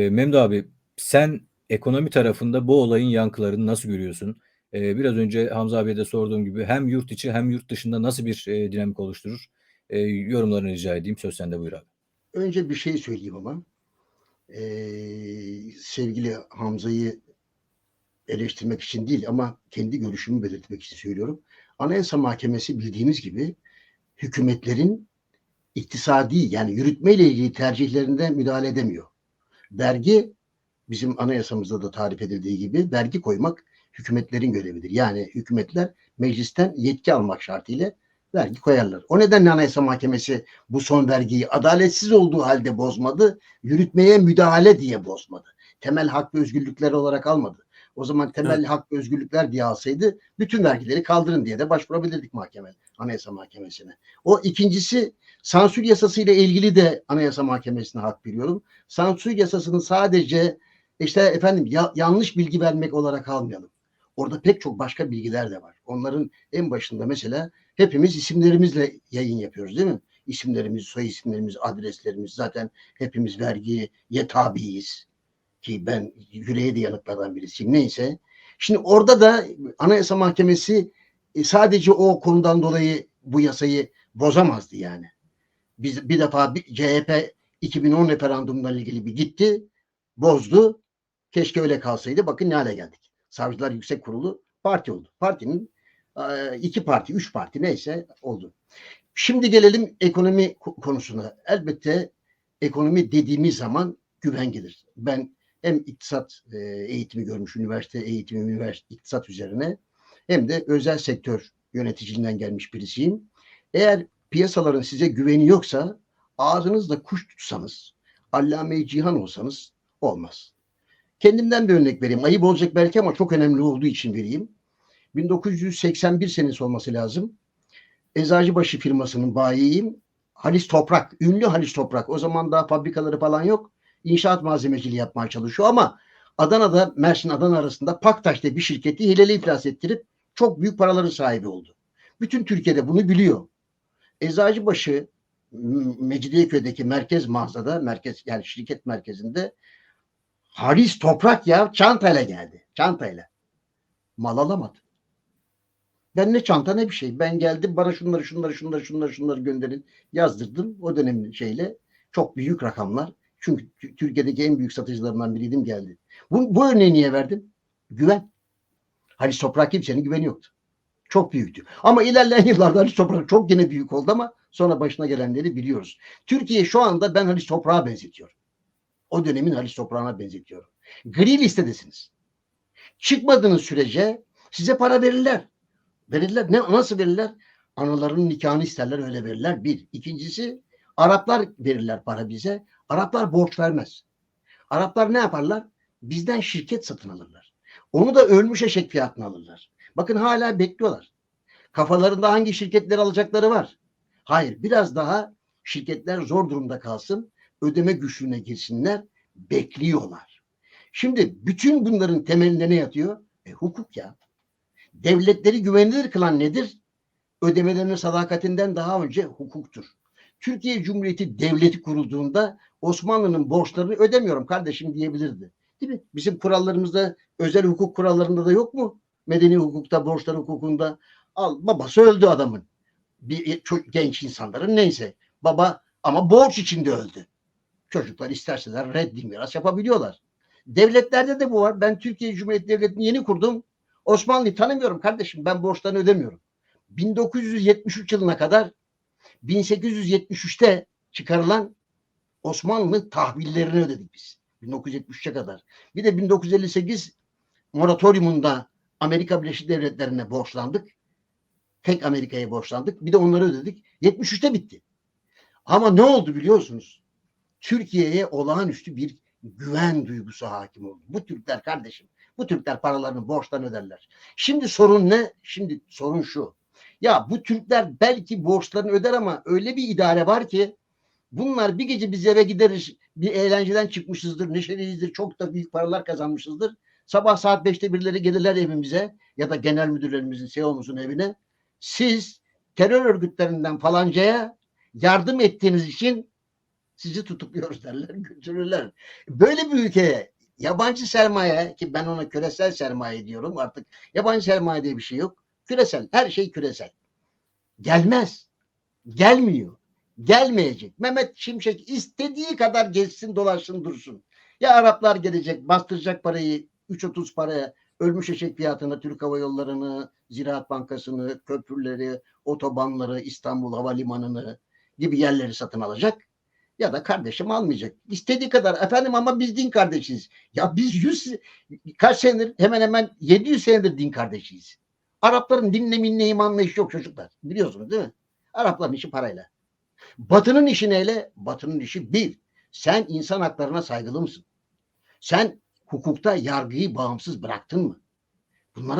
Eee, Memdu abi, sen ekonomi tarafında bu olayın yankılarını nasıl görüyorsun? Eee, biraz önce Hamza abiye de sorduğum gibi hem yurt içi hem yurt dışında nasıl bir, eee, dinamik oluşturur? Eee, yorumlarını rica edeyim. Söz sende, buyur abi. Önce bir şey söyleyeyim ama. Eee, sevgili Hamza'yı eleştirmek için değil ama kendi görüşümü belirtmek için söylüyorum. Anayasa Mahkemesi bildiğiniz gibi hükümetlerin iktisadi yani yürütmeyle ilgili tercihlerinde müdahale edemiyor. Vergi bizim anayasamızda da tarif edildiği gibi vergi koymak hükümetlerin görevidir. Yani hükümetler meclisten yetki almak şartıyla vergi koyarlar. O nedenle Anayasa Mahkemesi bu son vergiyi adaletsiz olduğu halde bozmadı, yürütmeye müdahale diye bozmadı. Temel hak ve özgürlükler olarak almadı. O zaman temel Evet. hak ve özgürlükler diye alsaydı bütün vergileri kaldırın diye de başvurabilirdik mahkeme, Anayasa Mahkemesi'ne. O ikincisi sansür yasası ile ilgili de Anayasa Mahkemesi'ne hak veriyorum. Sansür yasasını sadece işte efendim ya- yanlış bilgi vermek olarak almayalım. Orada pek çok başka bilgiler de var. Onların en başında mesela hepimiz isimlerimizle yayın yapıyoruz değil mi? İsimlerimiz, soy isimlerimiz, adreslerimiz zaten hepimiz vergiye tabiiz. Ki ben yüreğe de yanıklardan birisiyim. Neyse. Şimdi orada da Anayasa Mahkemesi e, sadece o konudan dolayı bu yasayı bozamazdı yani. Biz bir defa bir, CHP 2010 referandumundan ilgili bir gitti, bozdu. Keşke öyle kalsaydı. Bakın ne hale geldik. Savcılar Yüksek Kurulu parti oldu. Partinin e, iki parti, üç parti neyse oldu. Şimdi gelelim ekonomi ko- konusuna. Elbette ekonomi dediğimiz zaman güven gelir. Ben hem iktisat e, eğitimi görmüş, üniversite eğitimi, üniversite iktisat üzerine hem de özel sektör yöneticiliğinden gelmiş birisiyim. Eğer piyasaların size güveni yoksa ağzınızda kuş tutsanız, allame cihan olsanız olmaz. Kendimden bir örnek vereyim. Ayıp olacak belki ama çok önemli olduğu için vereyim. 1981 senesi olması lazım. Eczacıbaşı firmasının bayiyim. Halis Toprak, ünlü Halis Toprak. O zaman daha fabrikaları falan yok. İnşaat malzemeciliği yapmaya çalışıyor ama Adana'da Mersin Adana arasında Paktaş'ta bir şirketi hileli iflas ettirip çok büyük paraların sahibi oldu. Bütün Türkiye'de bunu biliyor. Eczacıbaşı Mecidiyeköy'deki merkez mağazada, merkez yani şirket merkezinde Halis Toprak ya çantayla geldi. Çantayla. Mal alamadı. Ben ne çanta ne bir şey. Ben geldim bana şunları şunları şunları şunları şunları gönderin yazdırdım. O dönemin şeyle çok büyük rakamlar. Çünkü Tü- Türkiye'deki en büyük satıcılarından biriydim geldi. Bu, bu örneği niye verdim? Güven. Halis Toprak kimsenin güveni yoktu. Çok büyüktü. Ama ilerleyen yıllarda Halis Toprak çok yine büyük oldu ama sonra başına gelenleri biliyoruz. Türkiye şu anda ben Halis Toprak'a benzetiyorum. O dönemin Halis Toprağı'na benzetiyorum. Gri listedesiniz. Çıkmadığınız sürece size para verirler. Verirler. Ne, nasıl verirler? Anaların nikahını isterler öyle verirler. Bir. İkincisi Araplar verirler para bize. Araplar borç vermez. Araplar ne yaparlar? Bizden şirket satın alırlar. Onu da ölmüş eşek fiyatına alırlar. Bakın hala bekliyorlar. Kafalarında hangi şirketleri alacakları var. Hayır biraz daha şirketler zor durumda kalsın. Ödeme güçlüğüne girsinler. Bekliyorlar. Şimdi bütün bunların temelinde ne yatıyor? E, hukuk ya. Devletleri güvenilir kılan nedir? Ödemelerinin sadakatinden daha önce hukuktur. Türkiye Cumhuriyeti Devleti kurulduğunda Osmanlı'nın borçlarını ödemiyorum kardeşim diyebilirdi. Değil mi? Bizim kurallarımızda özel hukuk kurallarında da yok mu? Medeni hukukta, borçlar hukukunda. Al babası öldü adamın. Bir çok genç insanların neyse. Baba ama borç içinde öldü. Çocuklar isterseler reddi miras yapabiliyorlar. Devletlerde de bu var. Ben Türkiye Cumhuriyeti Devleti'ni yeni kurdum. Osmanlı'yı tanımıyorum kardeşim. Ben borçlarını ödemiyorum. 1973 yılına kadar 1873'te çıkarılan Osmanlı tahvillerini ödedik biz. 1973'e kadar. Bir de 1958 moratoriumunda Amerika Birleşik Devletleri'ne borçlandık. Tek Amerika'ya borçlandık. Bir de onları ödedik. 73'te bitti. Ama ne oldu biliyorsunuz? Türkiye'ye olağanüstü bir güven duygusu hakim oldu. Bu Türkler kardeşim, bu Türkler paralarını borçtan öderler. Şimdi sorun ne? Şimdi sorun şu. Ya bu Türkler belki borçlarını öder ama öyle bir idare var ki bunlar bir gece biz eve gideriz, bir eğlenceden çıkmışızdır, neşeliyizdir, çok da büyük paralar kazanmışızdır. Sabah saat 5'te birileri gelirler evimize ya da genel müdürlerimizin, CEO'muzun evine. Siz terör örgütlerinden falancaya yardım ettiğiniz için Sizi tutukluyoruz derler, götürürler. Böyle bir ülkeye yabancı sermaye ki ben ona küresel sermaye diyorum artık yabancı sermaye diye bir şey yok. Küresel, her şey küresel. Gelmez. Gelmiyor. Gelmeyecek. Mehmet Şimşek istediği kadar geçsin dolaşsın dursun. Ya Araplar gelecek bastıracak parayı 3.30 paraya ölmüş eşek fiyatına Türk Hava Yolları'nı, Ziraat Bankası'nı, köprüleri, otobanları, İstanbul Havalimanı'nı gibi yerleri satın alacak. Ya da kardeşim almayacak. İstediği kadar efendim ama biz din kardeşiyiz. Ya biz 100 kaç senedir hemen hemen 700 senedir din kardeşiyiz. Arapların dinle minle imanla işi yok çocuklar. Biliyorsunuz değil mi? Arapların işi parayla. Batı'nın işi neyle? Batı'nın işi bir. Sen insan haklarına saygılı mısın? Sen hukukta yargıyı bağımsız bıraktın mı? Bunlara